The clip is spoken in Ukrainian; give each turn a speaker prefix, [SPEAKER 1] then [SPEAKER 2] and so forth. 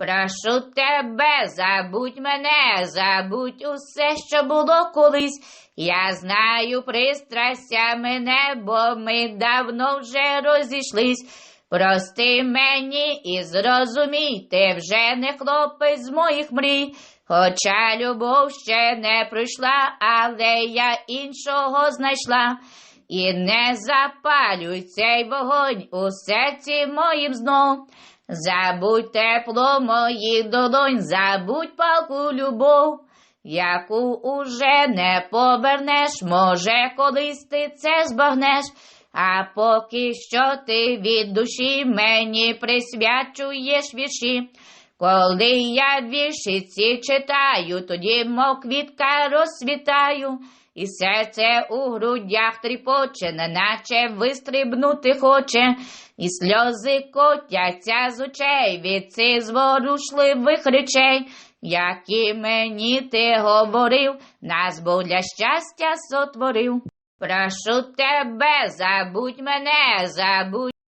[SPEAKER 1] Прошу тебе, забудь мене, забудь усе, що було колись. Я знаю, пристрастя мене, бо ми давно вже розійшлись. Прости мені і зрозумій, ти вже не хлопець з моїх мрій. Хоча любов ще не пройшла, але я іншого знайшла. І не запалюй цей вогонь у серці моїм знов. Забудь тепло моїх долонь, забудь палку любов, яку уже не повернеш, може, колись ти це збагнеш, а поки що ти від душі мені присвячуєш вірші. Коли я вірші ці читаю, тоді мов квітка розсвітаю, і серце у грудях тріпоче, неначе вистрибнути хоче, і сльози котяться з очей від цих зворушливих речей, які мені ти говорив, нас Бог для щастя сотворив. Прошу тебе, забудь мене, забудь.